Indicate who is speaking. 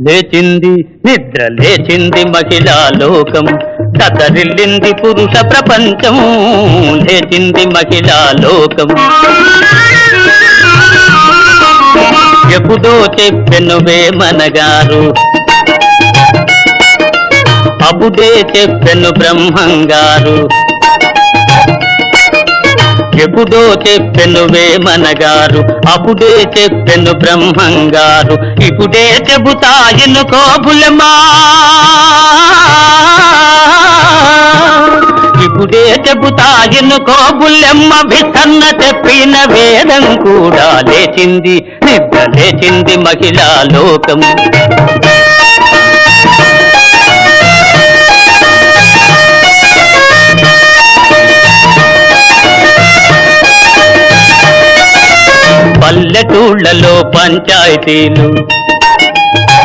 Speaker 1: లేచింది నిద్ర లేచింది మహిళా లోకం దతరిల్లింది పురుష ప్రపంచం లేచింది మహిళా లోకం ఎప్పుడో చెప్పెనువే మనగారు అప్పుడే చెప్పెను బ్రహ్మంగారు. ఎప్పుడో చెప్పెను వేమనగారు అప్పుడే చెప్పెను బ్రహ్మంగారు. ఇప్పుడే చెబుతా ఎన్నుకో బులమా ఇప్పుడే చెబుతా ఎన్నుకో బుల్లెమ్మ. విసన్న చెప్పిన వేదం కూడా లేచింది నిద్ర లేచింది మహిళా లోకం పల్లెటూళ్ళలో పంచాయతీలు.